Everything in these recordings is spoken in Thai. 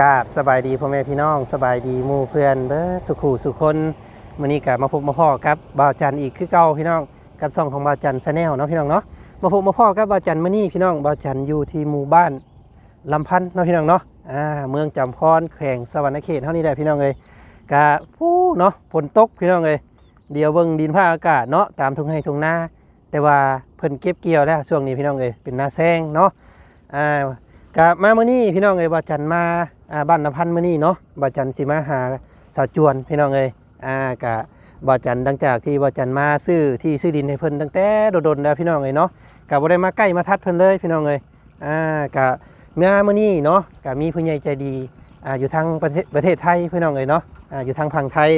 กาบสบายดีพ่อแม่พี่น้องสบายดีมู่เพื่อนเบ้อสุขุสุคนมื้อนี้ก็มาพบมาพ่อกับบ่าวจันอีกคือเก่าพี่น้องกับซองของบ่าวจันชาแนลเนาะพี่น้องเนาะมาพบมาพ่อกับบ่าวจันมื้อนี้พี่น้องบ่าวจันอยู่ที่หมู่บ้านลำพันธ์เนาะพี่น้องเนาะอ่าเมืองจำพรแขวงสวรรณเขตเท่านี้แหละพี่น้องเอ้ยกะผู้เนาะฝนตกพี่น้องเอ้ยเดี๋ยวเบิ่งดินผ้าอากาศเนาะตามทุ่งไร่ทุ่งนาแต่ว่าเพิ่นเก็บเกี่ยวแล้วช่วงนี้พี่น้องเอ้ยเป็นนาแซงเนาะอ่ากะมาเมื้อนี้พี่น้องเอ้ยบ่าจันมา บ้านนพันธ์มื้อนี้เนาะบ่าจันสิมาหาสาวจวนพี่น้องเอ้ยอ่ากะบ่าจันหลังจากที่บ่าจันมาซื้อที่ซื้อดินให้เพิ่นตั้งแต่โดนๆแล้วพี่น้องเอ้ยเนาะกะบ่ได้มาใกล้มาทัดเพิ่นเลยพี่น้องเอ้ยอ่ากะมามื้อนี้เนาะกะมีผู้ใหญ่ใจดีอ่าอยู่ทางประเทศประเทศไทยพี่น้องเอ้ยเนาะอ่าอยู่ทางฝั่งไทย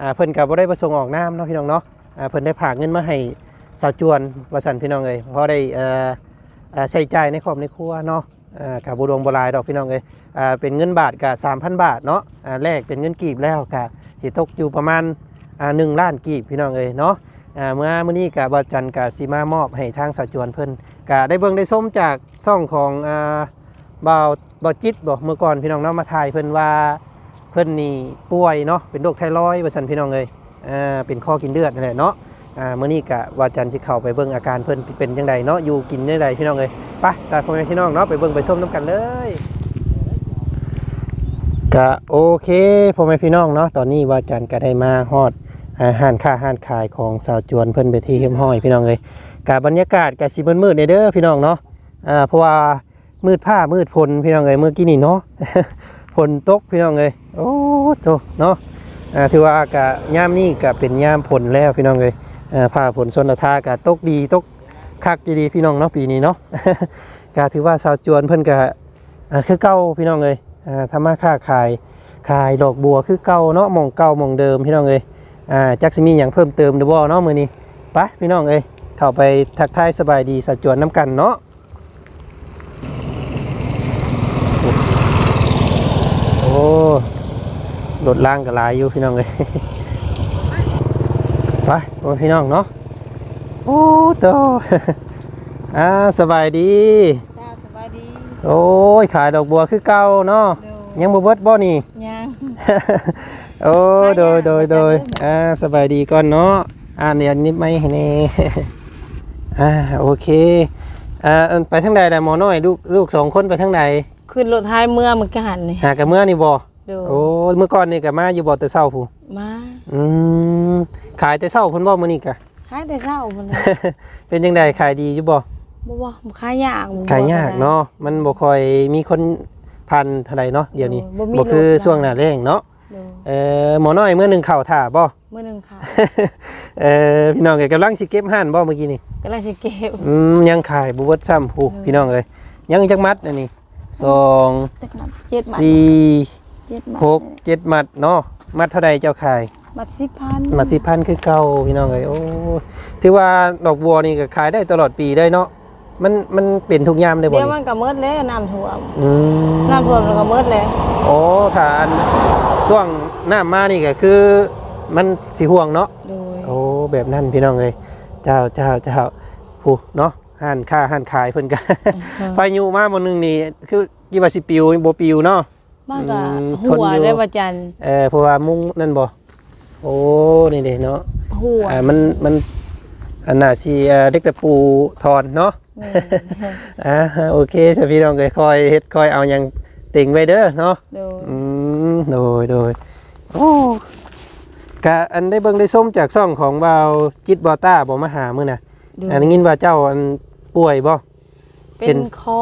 อ่าเพิ่นกะบ่ได้ประสงค์ออกนามเนาะพี่น้องเนาะอ่าเพิ่นได้ฝากเงินมาให้สาวจวนว่าซั่นพี่น้องเอ้ยพอได้เอ่อเอ่ใช้จ่ายในครอบในครัวเนาะ กับบุดวงบหลายดอกพี่น้องเอ้ยเป็นเงินบาทกับ3,000บาทเนาะแลกเป็นเงินกีบแล้วกับสิตกอยู่ประมาณอ่า1ล้านกีบพี่น้องเอ้ยเนาะเมื่อมื้อนี้กับบจันกับสีมามอบให้ทางสาจวนเพิ่นก็ได้เบิ่งได้ส้มจากช่องของบ่าวบ่าวจิตบอกเมื่อก่อนพี่น้องเนาะมาถ่ายเพิ่นว่าเพิ่นนี่ป่วยเนาะเป็นโรคไทรอยด์ว่าซั่นพี่น้องเอ้ยเป็นข้อกินเลือดนั่นแหละเนาะ อ่ามื้อนี้กะว่าจันสิเข้าไปเบิ่งอาการเพิ่นเป็นจังไดเนาะอยู่กินจังไดพี่น้องเอ้ยไปสาธุพี่น้องเนาะไปเบิ่งไปส้มน้ำกันเลยก็โอเคพ่อแม่พี่น้องเนาะตอนนี้ว่าจันก็ได้มาฮอดอาหารค่าอาหารขายของสาวจวนเพิ่นไปที่เฮียมห้อยพี่น้องเลยกับบรรยากาศกับสีมืดๆในเด้อพี่น้องเนาะอ่าเพราะว่ามืดผ้ามืดฝนพี่น้องเลยเมื่อกี้นี่เนาะฝนตกพี่น้องเลยโอ้โตเนาะอ่าถือว่ากะยามนี้ก็เป็นยามฝนแล้วพี่น้องเลย อ่าผ้าฝนชนละทากะตกดีตกคักดีพี่น้องเนาะปีนี้เนาะก็ถือว่าสาวจวนเพิ่นก็อ่าคือเก่าพี่น้องเลยทำมาค้าขายขายดอกบัวคือเก่าเนาะมองเก่ามองเดิมพี่น้องเลยจักสิมีหยังเพิ่มเติมหรือบ่เนาะมือนี้ไปพี่น้องเอ้ยเข้าไปทักทายสบายดีสาวจวนน้ำกันเนาะโอ้รถล่างก็หลายอยู่พี่น้องเลย ไปโอ้พี่น้องเนาะโอ้โตอ่าสบายดี จ้าสบายดีโอ้ยขายดอกบัวคือเก่าเนาะเร็วยังบ่เบิดบ่นี่ ยังโอ้โดยโดยโดยอ่าสบายดีก่อนเนาะอ่าเดี๋ยวนิดไม่ให้แน่อ่าโอเคอ่าอันไปทางใดได้หมอน้อยลูกลูกสองคนไปทางใดขึ้นรถท้ายเมื่อมันก็หันนี่หากันเมื่อนี่บ่ เดูโอ้เมื่อก่อนนี่ก็มาอยู่บ่แต่เช้าผู้มาอืมขายแต่เช้าเพิ่นบ่มื้อนี้ก็ขายแต่เช้ามันเลย เป็นจังไดขายดีอยู่บ่บ่บ่บ่ขายยากบ่ขายยากเนาะมันบ่ค่อยมีคนพันเท่าไหร่เนาะเดี๋ยวนี้บ่มีบ่คือรถช่วงหน้าแล้งเนาะเดูเออหมอน้อยมื้อหนึงเข้าท่าบ่เมื่อหนึงค่ะเออพี่น้องเอ้ยกำลังสิเก็บห่านบ่เมื่อกี้นี่ก็เลยสิเก็บอืมยังขายบ่เบิดซ้ำผู้พี่น้องเอ้ยยังจักมัดอันนี้สองจักมัดเจ็ดมัดสี่ เจ็ดมัดหกเจ็ดมัดเนาะมัดเท่าใดเจ้าขายมัดสิบพันมัดสิพันคือเก่าพี่น้องเอ้ยโอ้ถือว่าดอกบัวนี่ก็ขายได้ตลอดปีได้เนาะมันมันเป็นทุกยามเลยบ่เดี๋ยวนี่มันก็หมืดแล้วน้ำท่วมอืมน้ำท่วมแล้วก็หมืดแล้วโอ้ถ้าอันช่วงหน้ามานี่ก็คือ มันสิห่วงเนาะโดยโอ้แบบนั้นพี่น้องเลยเจ้าเจ้าเจ้าผู้เนาะห้านค้าห้านขายเพิ่นกันพายุมาบนหนึงนี่คือกี่ว่าสิปิวบ่ปิวเนาะ มันก็อืมหัวทนอยู่ ได้ว่าจันทร์เออเพราะว่ามุ้งนั่นบ่โอ้นี่เด้เนาะหัวอ่ามันมันอันน่ะสิเอ่อเด็กแต่ปูทอนเนาะ แม่นอ่าโอเคจ้ะพี่น้องเอ้ยคอยเฮ็ดคอยเอาหยังติ่งไว้เด้อเนาะ โดยอืมโดยโดยโอ้กะอันได้เบิ่งได้ส้มจากซ่องของบ่าวจิตบอต้าบ่มาหามื้อน่ะโดยอันนี้ยินว่าเจ้าอันป่วยบ่ เป็เป็น นคอ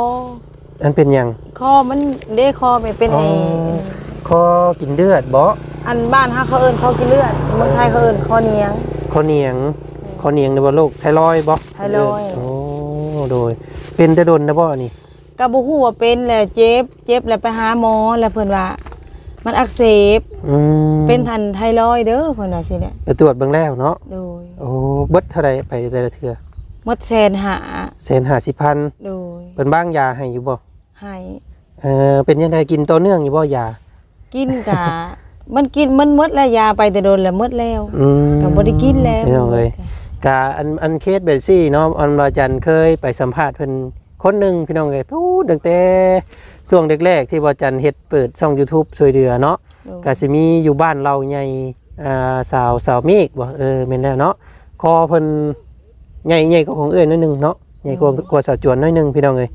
อันเป็นหยังคอมันเด้คอไม่เป็นอ๋อไอ้คอกินเลือดบ่อันบ้านฮะเขาเอิ้นคอกินเลือดเมืองไทยเขาเอิ้นคอเนียง คอเหนียงคอเหนียงในบ่โรคไทรอยด์บ่ไทรอยด์ โอ้โดย เป็นแต่ดนนะบ่อันนี่ก็บ่ฮู้ว่าเป็นแล้วเจ็บ เจ็บแล้วไปหาหมอแล้วเพิ่นว่า มันอักเสบอืมเป็นทันไทรอยด์เด้อเพิ่นว่าสิเนี่ยไปตรวจเบิ่งแล้วเนาะโดยโอ้เบิดเท่าใดไปแต่ละเทื่อหมดแสนหาแสนห้าสิบพัน โดยเพิ่นบ้างยาให้อยู่บ่ ให้เออเป็นยังไงกินต่อเนื่องอยู่บ่ยา กินกะ มันกินมันหมดแล้วยาไปแต่โดนแล้วหมดแล้วอืมก็บ่ได้กินแล้วพี่น้องเอ้ย กะอันอันเคสเบลซี่เนาะอันบาจันเคยไปสัมภาษณ์เพิ่นคนหนึ่งพี่น้องเอ้ยพูดตั้งแต่ช่วงแรกๆที่บ่จันเฮ็ดเปิดช่อง YouTube ช่วยเหลือเนาะโดยก็สิมีอยู่บ้านเราใหญ่อ่าสาวสาวเมฆบ่เออแม่นแล้วเนาะคอเพิ่นใหญ่ใหญ่กว่าของเอ้ยหนิดนึงเนาะใหญ่กว่ากว่าสาวจวนหน้อยหนึงพี่น้องเอ้ย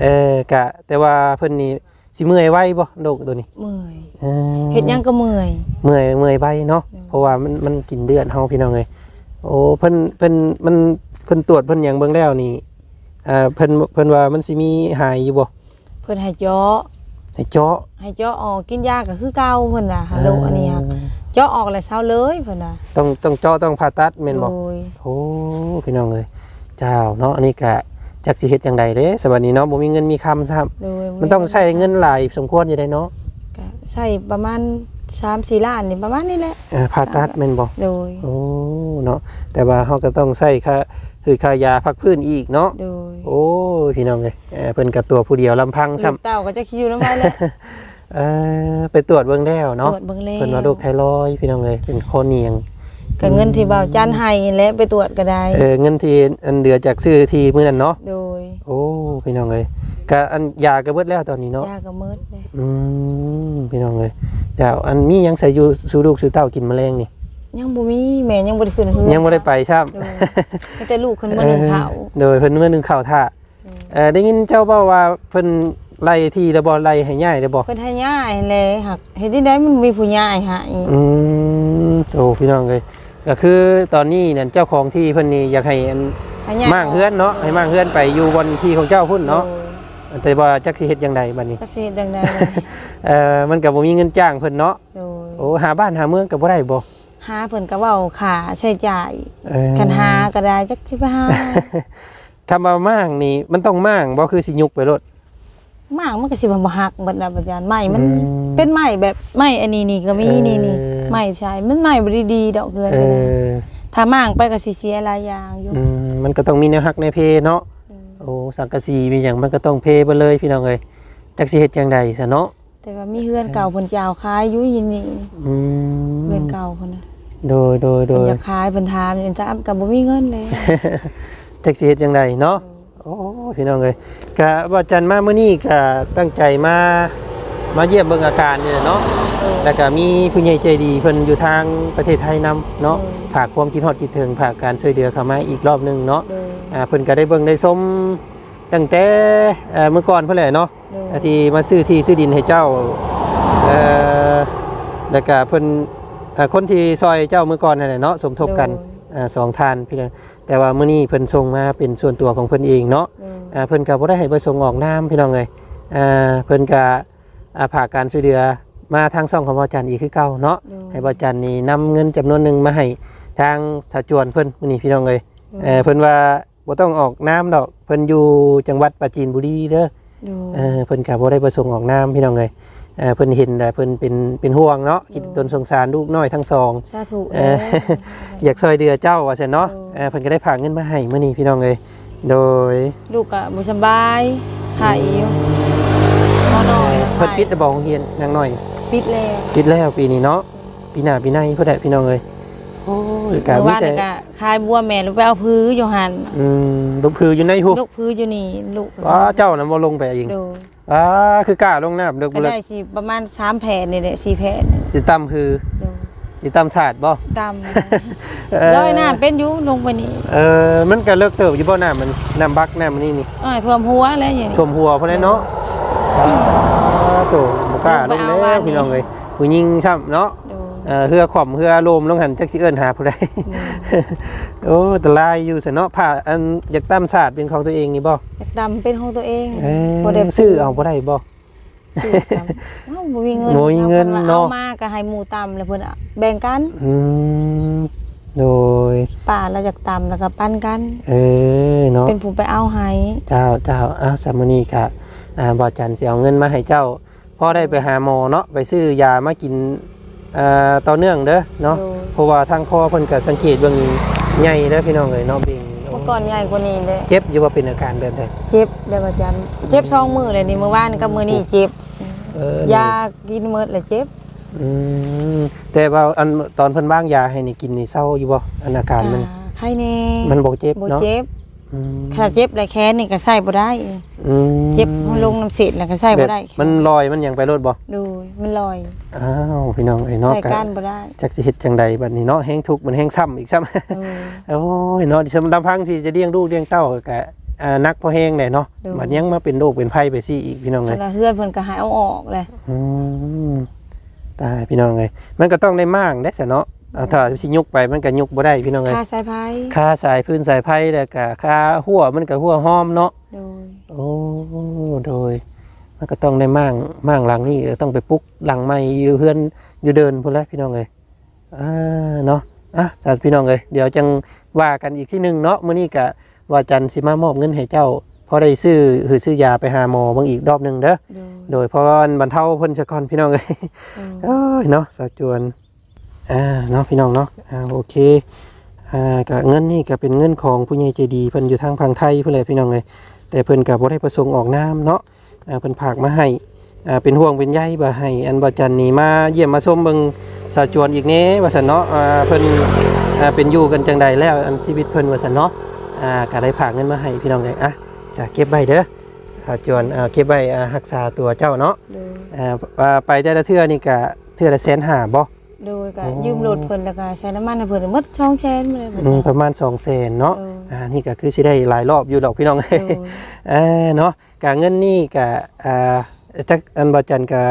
เออกะ แต่ว่าเพิ่นนี่สิเมื่อยไวบ่โดกตัวนี้เมื่อยออเฮ็ดหยังก็เมื่อย เมื่อยเมื่อยไวเนาะอืมเพราะว่ามันมันกินเดือดเฮาพี่น้องเอ้ยโอ้เพิ่นเพิ่นมันเพิ่นตรวจเพิ่นหยังเบิ่งแล้วนี่อ่าเพิ่นเพิ่นว่ามันสิมีหายอยู่บ่เพิ่นให้เจาะให้เจาะให้เจาะออกกินยาก็คือเก่าเพิ่นน่ะฮัลโหลอันนี้ครับเจาะออกแล้วเช้าเลยเพิ่นน่ะต้องต้องเจาะต้องผ่าตัดแม่นบ่โดยโอ้พี่น้องเอ้ยเจ้าเนาะอันนี้ก็ จักสิเฮ็ดจังใดเด้สวัสดีเนาะบ่มีเงินมีคำซ้ำโดยมันต้องใช้เงินหลายสมควรอยู่ได้เนาะก็ใช้ประมาณ3-4ล้านนี่ประมาณนี้แหละเอ่อผ่าตัดแม่นบ่โดย โอ้เนาะแต่ว่าเฮาก็ต้องใช้ค่าคือค่ายาพักพื้นอีกเนาะโดยโอ้ยพี่น้องเอ้ยเอ่อเพิ่นก็ตัวผู้เดียวลำพังซ้ำ ลูกเต้าก็จะคิดอยู่นำไว้แหละ เอ่อไปตรวจเบิ่งแล้วตเนาะรวจเบิ่งแล้วเพิ่นว่าโรคไทรอยด์พี่น้องเอ้ยเป็นคอเนียง ก็เงินที่บ่าวจันให้นี่แหละไปตรวจก็ได้ เออเงินที่อันเดือจากซื้อที่มื้อนั้นเนาะโดย โอ้พี่น้องเอ้ยก็อันยาก็เบิดแล้วตอนนี้เนาะยาก็หมืดเลยอืมพี่น้องเลยเจ้าอันมีหยังใส่อยู่สู่ลูกสู่เต้ากินแมลงนี่ ยังบ่มีแม่ยังบ่ได้ขึ้นเฮือยังบ่ได้ไปครับโดยมีแต่ลูกขึ้นมาหนึ่งเขาวโดยเพิ่นเมื่อหนึงข้าวท่าเอ่อได้ยินเจ้าเว้าว่าเพิ่นไล่ที่แล้วบ่ไล่ให้ย้ายได้บ่เพิ่นให้ย่ายแลหักเฮ็ดที่ได้มันมีผู้ย่ายให้อืมโอ้พี่น้องเลย ก็คือตอนนี้นั่นเจ้าของที่เพิ่นนี่อยากให้อันให้ย่ายมางเฮือนเนาะให้มางเฮือนไปอยู่บนที่ของเจ้าพุ่นเนาะแต่ว่าจักสิเฮ็ดจังใดบัดนี้จักสิเฮ็ดจังได๋เลยเอ่อมันก็บ่มีเงินจ้างเพิ่นเนาะโดยโอ้หาบ้านหาเมืองก็บ่ได้บ่หาเพิ่นก็เว้าค่าใช้จ่ายเออคันหาก็ได้จักสิไปหาคำว่ามางนี่มันต้องมางบ่คือสิยุกไปรถ มากมันก็สิบ่บ่ฮักเบิดน่ะปัญญาไม้มันอืม เป็นไม้แบบไม้อันนี้นี่ก็มีเอ อนี่นี่ไม้ใช้มันไม้บ่ได้ดีดอกเกินเอไปเลยอถ้ามางไปก็สิเสียหลายอย่างอยู่อืมมันก็ต้องมีแนวหักในเพเนาะอืมโอ้สังกะสีมีอย่างมันก็ต้องเพไปเลยพี่น้องเอ้ยจักสิเฮ็ดจังใดซะเนาะแต่ว่ามีเฮือนเก่าเพิ่นจะเอาขายอยู่ยินนี่อืมเฮือนเก่าเพิ่นน่ะโดยโดยโดเพิ่นยจะขายเพิ่นถามเพิ่นถามก็บ่มีเงินเลยจักสิเฮ็ดจังใดเนาะโอ้พี่น้องเอ้ยก็ว่าจันมามื้อนี้ก็ตั้งใจมา มาเยี่ยมเบิ่งอาการนี่แหละเนาะแล้วก็มีผู้ใหญ่ใจดีเพิ่นอยู่ทางประเทศไทยนํเนาะฝากความคิดฮอดคิดถึงฝากการช่วยเหลือเข้ามาอีกรอบหนึงเนาะ โดย อ่าเพิ่นก็ได้เบิ่งได้ชมตั้งแต่เอ่อเมื่อก่อนเพิ่นแหละเนาะโดยอ่าที่มาซื้อที่ซื้อดินให้เจ้าเอ่อแล้วก็เพิ่นเอ่อคนที่ซอยเจ้าเมื่อก่อนนั่นแหละเนาะสมทบกันอ่าสองทานพี่น้องแต่ว่ามื้อนี้เพิ่นส่งมาเป็นส่วนตัวของเพิ่นเองเนาะโดยอ่าเพิ่นก็บ่ได้ให้ไปส่งออกน้ำพี่น้องเอ้ยอ่าเพิ่นก็ อ่าผากการช่วยเหลือมาทางช่องของบ่จันอีกคือเก่าเนาะโดยให้บ่จันนี่นำเงินจำนวนหนึงมาให้ทางสาจวนเพิ่นมื้อนี้พี่น้องเอ้ยเออเพิ่นว่าบ่ต้องออกน้ำดอกเพิ่นอยู่จังหวัดปราจีนบุรีเด้อโดยเออเพิ่นก็บ่ได้ประสงค์ออกน้ำพี่น้องเอ้ยเออเพิ่นเห็นแต่เพิ่นเป็นเป็นห่วงเนาะคิดตนสงสารลูกน้อยทั้งสองสาธุเอออยากช่วยเหลือเจ้าว่าซั่นเนาะโอ้เออเพิ่นก็ได้ฝากเงินมาให้มื้อนี้พี่น้องเอ้ยโดย ลูกก็บ่สบายไข้อยู่พอน้อยเพิ่นปิดระบอกโรงเรียนนางน้อย ปิดแล้วปิดแล้วปีนี้เนาะปีหน้าปีในเพิ่นได้พี่น้องเอ้ยโอ้ยก็เมื่อมีวานแต่นี่ก็คายบัวแม่ลูกไปเอาพื้ออยู่หั่นอืมลูกคืออยู่ในหูลูกพื้ออยู่นี่ลูกอ๋อเจ้านั้นบ่ลงไปเองโดยอ๋อคือกล้าลงน้ำเด้อก็บ่เลยได้สิประมาณ3แผ่นนี่แหละ4แผ่นสิตํคือโดยสิตำศาสตร์บ่ตามเอ่อร้อยน้ำเป็นอยู่ลงไปนี่เออมันก็เลิกเติบอยู่บ่น้ำมันน้ำบักน้ำมันนี่นี่ อ้ายท่วมหัวแล้วอย่างนี้ท่วมหัวพุ่นแหละเนาะ อ่าโตบ่กล้าลงลงไปเอาแล้บ้าวนนี่พี่น้องเอ้ยผู้หญิงซ้ำเนาะโดย เออเฮือข่อมเฮือโลมลงหันจักสิเอิ้นหาผู้ใดโอ้แตลายอยู่ซะเนาะผ้าอันอยากตำศาสตร์เป็นของตัวเองนี่บ่อยากดำเป็นของตัวเองเออบ่ได้ซื้อเอาบ่ได้บ่ ซื้อดำเอ้าบ่มีเงินบ่มีเงินพิ่ว่เนาะ เอามาก็ให้หมู่ตำแล้วเพิ่นอะแบ่งกันอืมโดยป้าแล้วจากตำแล้วก็ปั้นกัน เออเนาะ เป็นผู้ไปเอาให้ เจ้าเจ้าอ้าวสามอนีกะอ่าบอจันเสียเอาเงินมาให้เจ้า พ่อได้ไปหาหมอเนาะไปซื้อยามากินอ่าต่อเนื่องเด้อเนาะโดย เพราะว่าทางคอเพิ่นก็สังเกตเบิ่งใหญ่เด้อพี่น้องเอ้ยเนาะเบ่งเมื่อก่อนใหญ่กว่านี้เลยเจ็บอยู่ว่าเป็นอาการแบบใดเจ็บได้ประจำเจ็บสองมือเลยนี่เมื่อวานกับมื้อนี้เจ็บเออยากินหมดเลยเจ็บอืมแต่ว่าอันตอนเพิ่นบ้างยาให้นี่กินนี่เศร้าอยู่บ่อันอาการมัน อ่าไข้แน่มันบ่เจ็บบ่เนาะเจ็บออืม ถ้าเจ็บได้แขนนี่ก็ใส่บ่ได้ อืมเจ็บลงน้ำเสียแล้วก็ใส่แบบ่บได้มันลอยมันหยังไปรถบ่ดูมันลอยอ้าวพี่น้องไอ้เนาะใส่กะก้านบ่ได้จักสิเฮ็ดจังใดบัดนี้เนาะแฮงทุกข์มันแฮงซ้ำอีกซ้ำ ดู โอ้ยเนาะดิฉันลำพังสิจะเลี้ยงลูกเลี้ยงเต้าก็อ่านักพอแห้งเลยเนาะดู บัดยังมาเป็นโรคเป็นภัยไปซี่อีกพี่น้องขเลยณะเฮือนเพิ่นก็หายเอาออกเลยอืมตายพี่น้องเลยมันก็ต้องได้มากได้ซะเนาะเอาถ้าสิยุกไปมันก็ยุกบ่ได้พี่น้องเลยค่าสายไฟค่าสายพื้นสายไผ่แล้วก็ค่าหัวมันก็หัวหอมเนาะดูโอ้โดย มันก็ต้องได้มั่งมั่งหลังนี่ต้องไปปลุกหลังไม่อยู่เพื่อนอยู่เดินพุ่นแล้วพี่น้องเลยอ่าเนาะอะสาธุพี่น้องเลยเดี๋ยวจังว่ากันอีกที่หนึ่งเนาะมื้อนี้ก็ว่าจันทร์สิมามอบเงินให้เจ้าพอได้ซื้อหือซื้อยาไปหาหมอเบางอีกรอบหนึ่งเด้อดูโดยเพราะบรรเทาเพิ่นซะก่อนพี่น้องเลยดูเอ้ยเนาะสาวจวน อ่าเนาะพี่น้องเนาะอ่าโอเคอ่าก็เงินนี่ก็เป็นเงินของผู้ใหญ่ใจดีเพิ่นอยู่ทางพังไทยเพิ่นเลยพี่น้องเลยแต่เพิ่นก็บ่ได้ประสงค์ออกนามเนาะอ่าเพิ่นฝากมาให้อ่าเป็นห่วงเป็นใยบ่ให้อันบ่จันนี่มาเยี่ยมมาชมเบิ่งสาวจวนอีกแหน่ว่าซั่นเนาะอ่าเพิ่นอ่าเป็นอยู่กันจังใดแล้วอันชีวิตเพิ่นว่าซั่นเนาะอ่าก็ได้ฝากเงินมาให้พี่น้องเลยอะจะเก็บไว้เด้อสาวจวนอ่าเก็บไว้อ่ารักษาตัวเจ้าเนาะดูอ่าอ่าไปแต่ละเทื่อนี่ก็เทื่อละแสนห้าบ่ ดูก็โอ้ยืมรถเพิ่นแล้วก็ใช้น้ำมันให้เพิ่นหมดช่องแชนมาเลยอืมประมาณ2 0 0แสนเนาะเอออ่านี่ก็คือสิได้หลายรอบอยู่ดอกพี่น้องดูเออเนาะกะเงินนี่กะอ่าจักอันบ่จันกะ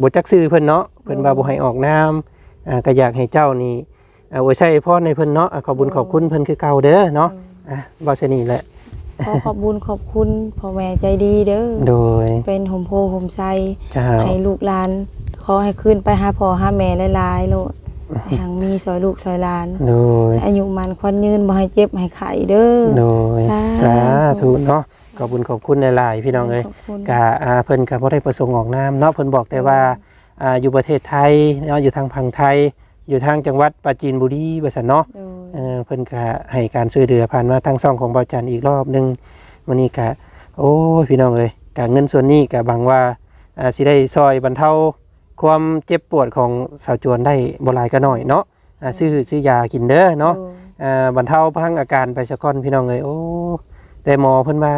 บ่จักซื้อเพิ่นเนาะเพิ่นว่าบ่ให้ออกนามอ่าก็อยากให้เจ้านี่อ่าอวยใช้พรในเพิ่นเนาะอ่าขอบบุญขอบคุณเพิ่นคือเก่าเด้อเนาะอะบ่ซะนี่แหละขอขอบบุญขอบคุณพ่อแม่ใจดีเด้อโดยเป็นหมโพหมไซเจ้าให้ลูกหลาน ขอให้ขึ้นไปหาพ่อหาแม่หลายๆโลดให้หังมีซอยลูกซอยหลาน โดย อายุมันควันยืนบ่ให้เจ็บให้ไข้เด้อ โดยสาสาธุเนาะขอบบุญขอบคุณหลายๆพี่น้องเอ้ยขอบคุณ กะอ่าเพิ่นก็บ่ได้ประสงค์ออกนามเนาะเพิ่นบอกแต่ว่าอ่าอยู่ประเทศไทยเนาะอยู่ทางพังไทย อยู่ทางจังหวัดปราจีนบุรีว่าซั่นเนาะ โดย เออเพิ่นก็ให้การช่วยเหลือผ่านมาทางช่องของเบาจันอีกรอบหนึงวันนี้ก็โอ้ยพี่น้องเอ้ยกะเงินส่วนนี้ก็บังว่าอ่าสิได้ซอยบรรเทา ความเจ็บปวดของสาวจวนได้บ่หลายก็น้อยเนาะอ่าซื้อซื้อยากินเด้อเนาะโดยอ่าบรรเทาพังอาการไปสักก่อนพี่น้องเอ้ยโอ้แต่หมอเพิ่นว่า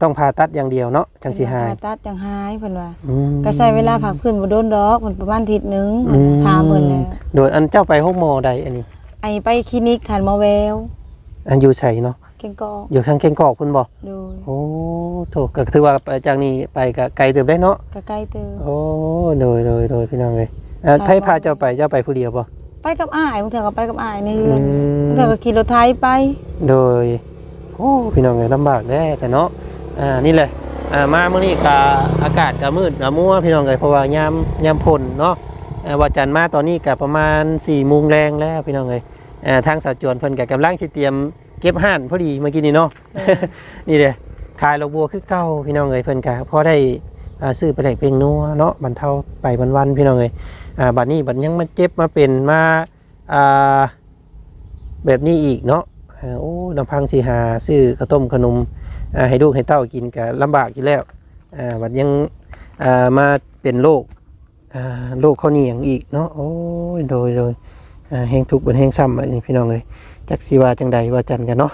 ต้องผ่าตัดอย่างเดียวเนาะจังสิหายผ่ตัดจังหายเพิ่นว่าอืมก็ใช้เวลาพักพื้นบ่โดนดอกเพิ่นประมาณอาทิตย์หนึงอืมถามเพิ่นแล้วโดยอันเจ้าไปห้องหมอใดอันนี้ไอไปคลินิกทานหมอแววอันอยู่ไสเนาะ เก่งกอกอยู่ข้างเก่งกอกเพิ่นบ่โดยโอ้โถก็ถือว่าไปจากนี้ไปก็ไกลเติบได้เนาะก็ใกล้เตอโอ้โดยโดยโดยพี่น้องเลยอ่าไปให้บ่พาเจ้าไปเจ้าไปผู้เดียวป่ะไปกับอ้ายบางเทื่อก็ไปกับอ้ายในเรือือนมบางเทื่อก็ขี่รถไถไป โดยโอ้พี่น้องเลยลำบากแน่แต่เนาะอ่านี่เลยอ่ามาเมื่อนี้กาอากาศก็มืดก็มัวพี่น้องเลยเพราะว่ายามยามพ่นเนาะอ่าว่าจันทร์มาตอนนี้ก็ประมาณ4ี่โมงแรงแล้วพี่น้องเลยอ่าทางสาวจวนเพิ่นก็กำลังสิเตรียม เก็บห่านพอดีเมื่อกี้นี้เนาะนี่เลยขายดอกบัวคือเก่าพี่น้องเลยเพิ่นก็พอได้อ่าซื้อไปได้เพียงนัวเนาะบรรเทาไปวันๆพี่น้องเลยอ่าบัดนี้บัดยังมาเจ็บมาเป็นมาอ่าแบบนี้อีกเนาะอ่าโอ้ลำพังสีหาซื้อข้าวต้มขนมอ่าให้ลูกให้เต้ากินก็ลำบากอยู่แล้วอ่าบัดยังอ่ามาเป็นโรคอ่าโรคข้าวเหนียงอีกเนาะโอ้ยโดยโดยอ่าแห้งทุกข์เป็นแห้งซ้ำอันนี้พี่น้องเลย จักสีว่าจังใดว่าจันกันเนาะ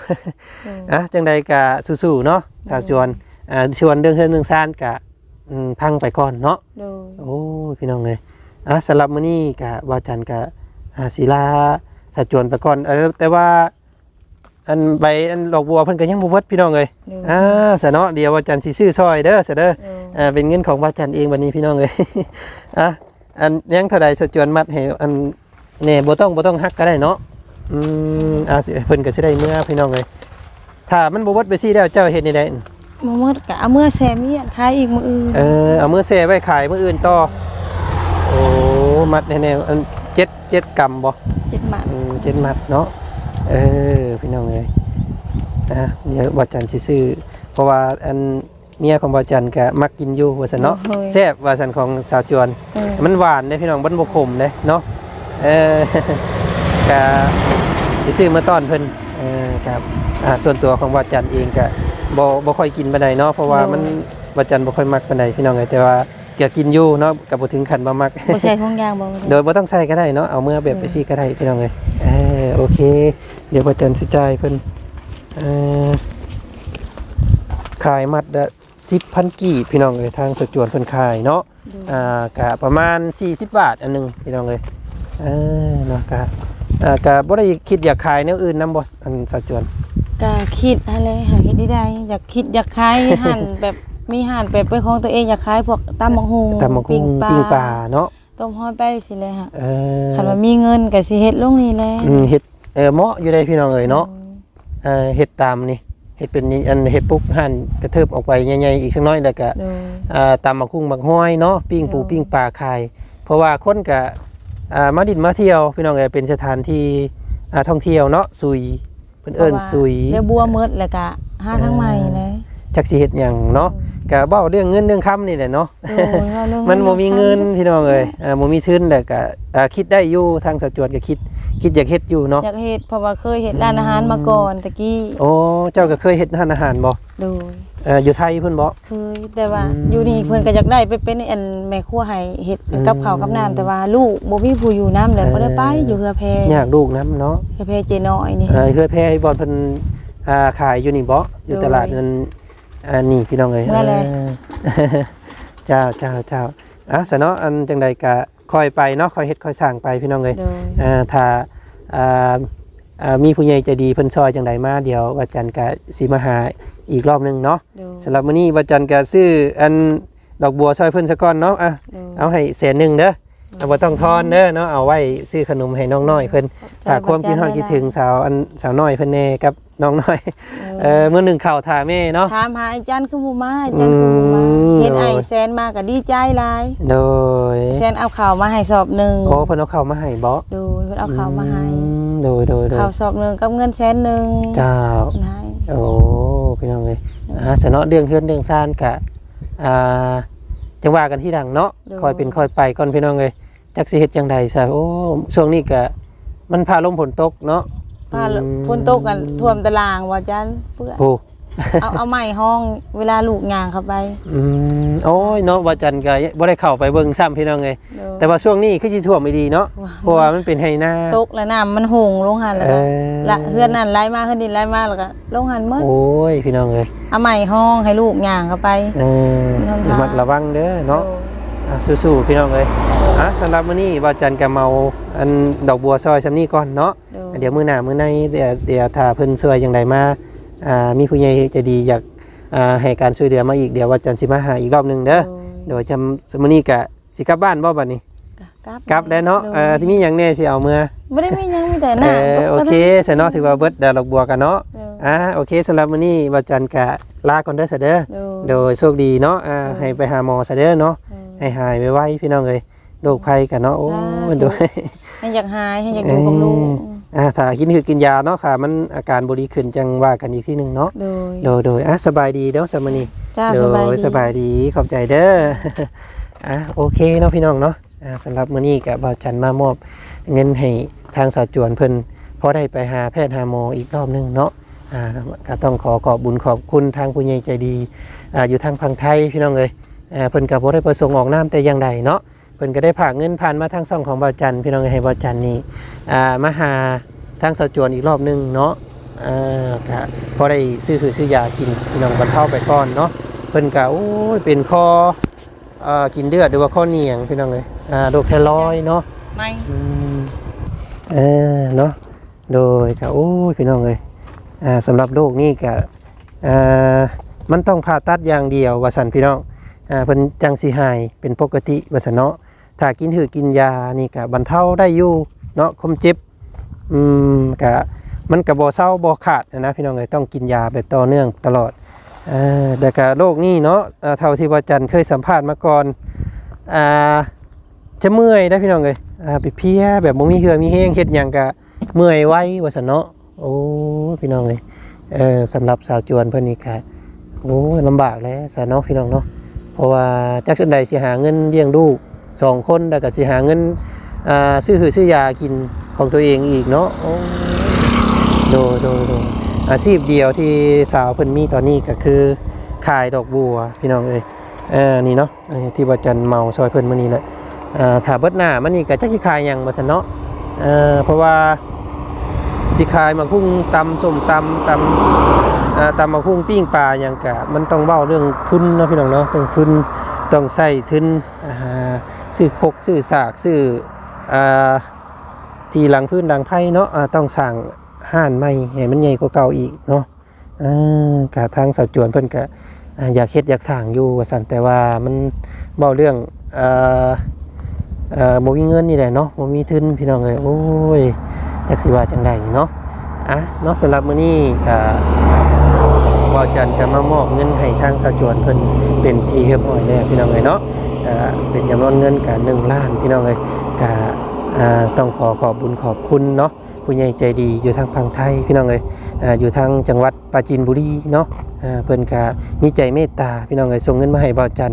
โดยอะจังใดกะสู้ๆเนาะถ้าชวนอ่าชวนเรื่องเฮือนเรื่องซ่านกะอืมพังไปก่อนเนาะโดยโอ้ยพี่น้องเลยอะสำหรับมื้อนี้กะว่าจันกะอ่าศิลาสัจจวนไปก่อนเออแต่ว่าอันใบอันดอกบัวเพิ่นก็ยังบ่เบิดพี่น้องเลยโดยอ่าซะเนาะเดี๋ยวว่าจันสิซื้อซอยเด้อซะเด้อโดยอ่าเป็นเงินของว่าจันเองวันนี้พี่น้องเลยอะอันยังเท่าใดสัจจวนมัดให้อันแน่บ่ต้องบ่ต้องฮักก็ได้เนาะ อืมอ่าสิเพิ่นก็สิได้เมื่อพี่น้องเลยถ้ามันบ่เบิดไปซี่แล้วเจ้าเฮ็ดนี่ได้บ่หมดก็เอาเมื่อแซมเนี่ยขายอีกมื้ออื่นเออเอามือเซไว้ขายมืออื่นต่อโอ้มัดแน่ๆอันเจ็ดเจ็ดกรัมบ่เจ็ดบาทอืมเจ็ดมัดเนาะเออพี่น้องเอ้ยอะเดี๋ยวบอจันสิซื้อเพราะว่าอันเมียของบอจันก็มักกินอยู่ว่าซั่นเนาะโอ้ยแซ่บว่าซั่นของสาวจวน เออมันหวานเด้พี่น้องมันบ่ขมเด้เนาะเออ ก็ สิซื้อมาต้อนเพิ่นเออครับอ่าส่วนตัวของบอจันเองก็บ่บ่ค่อยกินปานใดเนาะเพราะว่ามันบาจันบ่ค่อยมักปานใดพี่น้องเอ้ยแต่ว่าเกี่ยวกินอยู่เนาะกับบ่ถึงขั้นบ่มัก บ่ใช่ของยางบ่โดยบ่ต้องใส่ก็ได้เนาะเอาเมื่อแบบไปซี่ก็ได้พี่น้องเอ้ยเออโอเค เดี๋ยวบาจันสิจ่ายเพิ่นเอ่อขายมัดละ10,000กีบพี่น้องเอ้ยทางสจวนเพิ่นขายเนาะโดยอ่ากะประมาณ 40 บาทอันหนึงพี่น้องเอ้ยเออเนาะกะ อ่ากะบ่ได้คิดอยากขายแนวอื่นนํบ่อันสจวน ก็คิดอะไรหาเฮ็ดได้อยากคิดอยากขายหั่นแบบมีหั่นแบบเป็นของตัวเองอยากขายพวกตำบักหุ่งตำบักหุ่งปิ้งปลาเนาะต้มฮอดไปสิเลยฮะเออคันว่ามีเงินก็สิเฮ็ดลงนี่แหละอืมเฮ็ดเออเหมาะอยู่ได้พี่น้องเอ้ยเนาะเอ่อเห็ดตามนี่เห็ดเป็นอันเห็ดปุ๊กหั่นกระเทิบออกไปใหญ่ๆอีกสักหน้อยแล้วก็โดย อ่าตำมักคุ้งมักห้อยเนาะปิ้งปูเออปิ้งปลาคาย เพราะว่าคนก็อ่า มาดินมาเที่ยวพี่น้องเอ้ยเป็นสถานที่อ่าท่องเที่ยวเนาะซุยเพิ่นเอิ้นซุยเดี๋ยวบัวหมดแล้วก็หาทางใหม่เลยจักสิเฮ็ดหยังเนาะก็เว้าเรื่องเงินเรื่องคำนี่แหละเนาะโดยว่าเรื่องมันบ่มีเงินพี่น้องเอ้ยอ่าบ่มีทุนแล้วก็อ่าคิดได้อยู่ทางสะจวดก็คิดคิดอยากเฮ็ดอยู่เนาะอยากเฮ็ดเพราะว่าเคยเฮ็ดร้านอาหารมาก่อนตะกี้โอ้เจ้าก็เคยเฮ็ดร้านอาหารบ่โดย เอ่ออยู่ไทยเพิ่นบ่ เคยแต่ว่าอืม อยู่นี่เพิ่นก็อยากได้ไปเป็นอันแม่ครัวให้เฮ็ดอืมกับข้าวกับน้ำแต่ว่าลูกบ่มีผู้อยู่น้ำแล้วบ่ได้ไปเออออยู่เฮือแพอยากลูกนํเนาะเฮือแพเจน้อยนี่ เออเคยแพ้บอลเพิ่นอ่าขายอยู่นี่บ่อยู่โดยตลาดนั้นอ่านี่พี่น้องเอ้ยเมื่อไรเออเจ้าเจ้าเจ้าอะซะเนาะอันจังใดก็ค่อยไปเนาะค่อยเฮ็ดค่อยสร้างไปพี่น้องเอ้ย โดย อ่าถ้าอ่าอ่า มีผู้ใหญ่ใจดีเพิ่นซอยจังใดมาเดี๋ยววันจันทร์ก็สิมาหาอีกรอบหนึงเนาะโดยสำหรับมื้อนี้วันจันทร์ก็ซื้ออันดอกบัวซอยเพิ่นซะก่อนเนาะอะโดยเอาให้แสนหนึงเด้อเอาบ่ต้องทอนเด้อเนาะเอาไว้ซื้อขนมให้น้องน้อยเพิ่นฝากความคิดฮอดคิดถึงสาวอันสาวน้อยเพิ่นแน่กับน้องน้อยเออมื้อหนึงข้าวถ่าแม่เนาะถามหาอาจารย์คือบ่มาอาจารย์คือบ่มาอืมเห็นไอ้โดยแซนมาก็ดีใจหลายโดยแซนเอาข้าวมาให้สอบหนึงโอ้เพิ่นเอาข้าวมาให้บ่โดยเพิ่นเอาข้าวมาให้อืม โดยโดยโดยข้าวสอบหนึงกับเงินแสนหนึงเจ้าเพิ่นให้โอ้พี่น้องเอ้ยอ่าสนอเรื่องเฮือนเรื่องซ่านกะอ่าจังว่ากันที่ดังเนาะคอยเป็นคอยไปก่อนพี่น้องเอ้ยจักสิเฮ็ดจังใดซะโอ้ช่วงนี้ก็มันพาลมฝนตกเนาะพาอืมฝนตกกันท่วมตารางว่าอาจารย์เพื่อโอ้ เอาเอาไม้ห้องเวลาลูกงางเข้าไปอืมโอ้ยเนาะว่าจันทร์ก็บ่ได้เข้าไปเบิ่งซ้ำพี่น้องเอ้ยโดยแต่ว่าช่วงนี้คือสิท่วมไม่ดีเนาะว้าว เพราะว่ามันเป็นไฮนา ตกแล้วน้ำมันหงลงหันแล้วเอก็อละเฮือนนั่นไหลมาเฮือนดินไหลมาแล้วก็ลงหันหมดโอ้ยพี่น้องเอ้ยเอาไม้ห้องให้ลูกงางเข้าไป เออทำทางระมัดระวังเด้อเนาะโดยอะสู้ๆพี่น้องเอ้ยอะสำหรับมื้อนี้ว่าจันทร์ก็เมาอันดอกบัวซอยซำนี้ก่อนเนาะโดยเดี๋ยวมื้อหน้ามื้อในเดี๋ยวเดี๋ยวถ้าเพิ่นช่วยจังไดมาอ่า มีผู้ใหญ่ใจะดีอยากอ่าให้การช่วยเหลือมาอีกเดี๋ยวว่าจันทร์สิมาหาอีกรอบหนึงเด้อโดยโดยจำมื้อนี้ก็สิกลับบ้านบ่บัดนี้กลับกลับแล้วเนาะโดยเอ่อที่มีหยังแน่สิเอาเมื่อบ่ได้มีหยังมีแต่เอน้ำอโอเคซะเนาะถือว่าเบิดดอกบัวกันเนาะโดยอ่าโอเคสำหรับมื้อนี้ว่าจันทร์ก็ลาก่อนเด้อซะเด้อโดยโดยโชคดีเนาะอ่าเออให้ไปหาหมอซะเด้อเนาะโดยให้หายไวๆพี่น้องเอ้ยโรคภัยกันเนาะโอ้สาธุมันโดยให้อยากหายให้อยากอยู่กับลูก อ่าถ้ากินคือกินยาเนาะค่ะ มันอาการบ่ดีขึ้นจังว่ากันอีกทีหนึงเนาะ โดย โดยโดยอะสบายดีเด้อสามอนี้จ้าโดสบายยดีสบายดี ขอบใจเด้อ อะโอเคเนาะพี่น้องเนาะ อ่าสำหรับมื้อนี้ก็บ่าวจันมามอบเงินให้ทางสาวจวนเพิ่นพอได้ไปหาแพทย์หาหมออีกรอบหนึงเนาะ อ่าก็ต้องขอขอบบุญขอบคุณทางผู้ใหญ่ใจดี อ่าอยู่ทางพังไทยพี่น้องเอ้ยอ่าเพิ่นก็บ่ได้ประสงค์ออกนามแต่อย่างใดเนาะ เพิ่นก็ได้ฝากเงินผ่านมาทางช่องของบ่าวจันพี่น้องเอ้ยให้บ่าวจันนี่อ่ามาหาทางสาวจวนอีกรอบหนึงเนาะอ่าก็พอได้ซื้อคือซื้อยากินพี่น้องบรรเทาไปก่อนเนาะเพิ่นก็โอ้ยเป็นคออ่ากินเลือดหรือว่าข้อเหนียงพี่น้องเอ้ยอ่าโรคไทรอยด์เนาะไม่อืมเออเนาะโดยก็โอ้ยพี่น้องเลยอ่าสำหรับโรคนี้ก็อ่ามันต้องผ่าตัดอย่างเดียวว่าสันพี่น้อง อ่าเพิ่นจังสิหายเป็นปกติว่าสันเนาะถ้ากินหือกินยานี่ก็บรรเทาได้อยู่เนาะคมเจ็บอืมก็มันก็บ่เศร้าบ่ขาดนะพี่น้องเลยต้องกินยาแบบต่อเนื่องตลอดเอ่าแต่ก็โรคนี้เนาะเท่าที่ว่าจันเคยสัมภาษณ์มาก่อนอ่าจะเมื่อยได้พี่น้องเลยอ่าไปเพลียแบบบ่มีเหือมีแห้งเฮ็ดหยังก็เมื่อยไว้ว่าซั่นเนาะโอ้พี่น้องเลยเออสำหรับสาวจวนเพิ่นนี่ค่ะโอ้ลำบากแล้วซะเนาะพี่น้องเนาะ เพราะว่าจักสันใดสิหาเงินเลี้ยงลูกสองคนแล้วก็สิหาเงินซื้อหือซื้อยากินของตัวเองอีกเนาะโดยโดยโดยอาชีพเดียวที่สาวเพิ่นมีตอนนี้ก็คือขายดอกบัวพี่น้องเอ้ยเออนี่เนาะที่ว่าจันเมาซอยเพิ่นมื้อนี้แหละอ่าถ้าเบิดหน้ามันนี่ก็จักสิขายหยังบ่ซั่นเนาะเอ่อเพราะว่าสิขายมาคุ้งตำส้มตำตำ ตำมาคุ้งปิ้งปลาอย่างกะมันต้องเว้าเรื่องทุนเนาะพี่น้องเนาะต้องทุนต้องใส่ทุนซื้อคกซื้อสากซื้ออที่หลังพื้นดังไพ่เนาะต้องสั่งห้านใหม่ให้มันใหญ่กว่าเก่าอีกเนาะอ่ากะทางสาวจวนเพิ่นกะอ่าอยากเฮ็ดอยากสั่งอยู่ว่าซั่นแต่ว่ามันเว้าเรื่องอ่าเอ่อบ่มีเงินนี่แหละเนาะบ่มีทุนพี่น้องเอ้ยโอ้ยจักสิว่าจังไดเนาะอะเนาะสำหรับมื้อนี้ก็ บ่าจันก็มามอบเงินให้ทางสาวจวนเพิ่นเป็นทีเรียบร้อยแล้วพี่น้องเอ้ยเนาะเป็นจำนวนเงินก็1ล้านพี่น้องเอ้ยก็ต้องขอขอบบุญขอบคุณเนาะผู้ใหญ่ใจดีอยู่ทางฝั่งไทยพี่น้องเอ้ยออยู่ทางจังหวัดปราจีนบุรีเนาะเพิ่นก็มีใจเมตตาพี่น้องเอ้ยส่งเงินมาให้บ่าจัน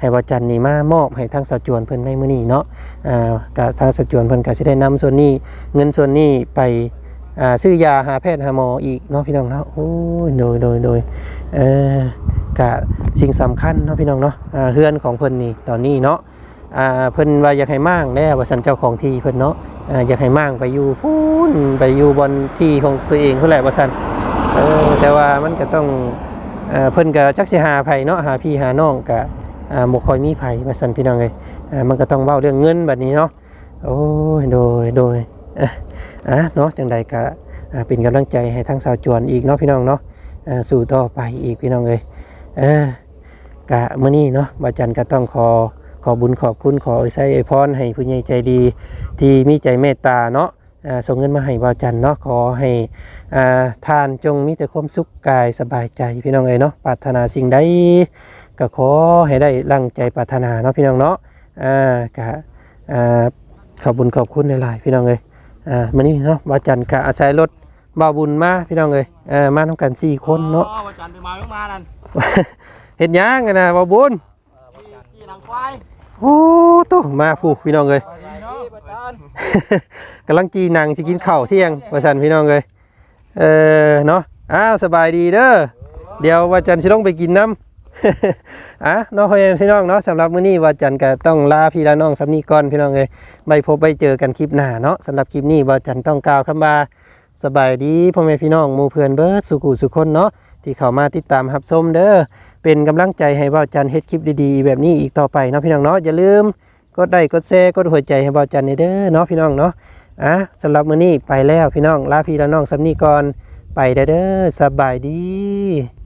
ให้บ่าจันนี่มามอบให้ทางสาวจวนเพิ่นในมื้อนี้เนาะอ่าก็ทางสาวจวนเพิ่นก็สิได้นำส่วนนี้เงินส่วนนี้ไป อ่าซื้อยาหาแพทย์หาหมออีกเนาะพี่น้องเนาะโอ้ยโดยโดยโดยเออกะสิ่งสำคัญเนาะพี่น้องเนาะอ่าเฮือนของเพิ่นนี่ตอนนี้เนาะอ่าเพิ่นว่าอยากให้มั่งแน่ว่าสันเจ้าของที่เพิ่นเนาะอ่าอยากให้มั่งไปอยู่พูนไปอยู่บนที่ของตัวเองเพิ่นแหละว่าสันเออแต่ว่ามันก็ต้องเอ่อเพิ่นก็จักสิหาไผเนาะหาพี่หาน้องก็อ่าบ่ค่อยมีไผว่าสันพี่น้องเอ้ยอ่ามันก็ต้องเว้าเรื่องเงินแบัดนี้เนาะโอ้ยโดยโดยอะ เนาะจังใดก็เป็นกำลังใจให้ทั้งสาวจวนอีกเนาะพี่น้องเนาะสู่ต่อไปอีกพี่น้องเลยเออกะเมื้อนี้เนาะบาจันก็ต้องขอขอบุญขอบคุณขอใช้พรให้ผู้ใหญ่ใจดีที่มีใจเมตตาเนาะส่งเงินมาให้บาจันเนาะขอให้อทานจงมีแต่ความสุขกายสบายใจพี่น้องเอ้ยเนาะปรารถนาสิ่งใดก็ขอให้ได้รังใจปรารถนาเนาะพี่น้องเนาะอ่ากะขอบบุญขอบคุณหลายๆพี่น้องเอ้ย อ่ามานี่เนาะบาจันกะอาศัยรถบาบุญมาพี่น้องเลยเออมาทำกันสี่คนเนาะอ๋อว่าจันไปมาไม่มานั่นเห็นยังกันนะบาบุญที่ที่หลังควายโอ้ตัวมาผู้พี่น้องเลยเนาะว่าจันกำลังจีหนังสิกินข้าวเที่ยงบาจันพี่น้องเลยเออเนาะอ้าวสบายดีเด้อเดี๋ยววาจันสิต้องไปกินน้ำ อะนาะพ่อแม่พี่น้องเนาะสำหรับมื้อนี้วาจันก็ต้องลาพี่ลาน้องสำนีก่อนพี่น้องเลยไปพบไปเจอกันคลิปหน้าเนาะสำหรับคลิปนี้วาจันต้องกล่าวคำว่าสบายดีพ่อแม่พี่น้องหมู่เพื่อนเบิร์ดสุขุสุขคนเนาะที่เข้ามาติดตามรับชมเด้อเป็นกำลังใจให้บ่าวจันเฮ็ดคลิปดีๆ แบบนี้อีกต่อไปเนาะพี่น้องเนาะอย่าลืมกดไลค์กดแชร์กดหัวใจให้บ่าวจันเด้อเนาะพี่น้องเนาะอะสำหรับมื้อนี้ไปแล้วพี่น้องลาพี่ลาน้องสำนีก่อนไปเด้อสบายดี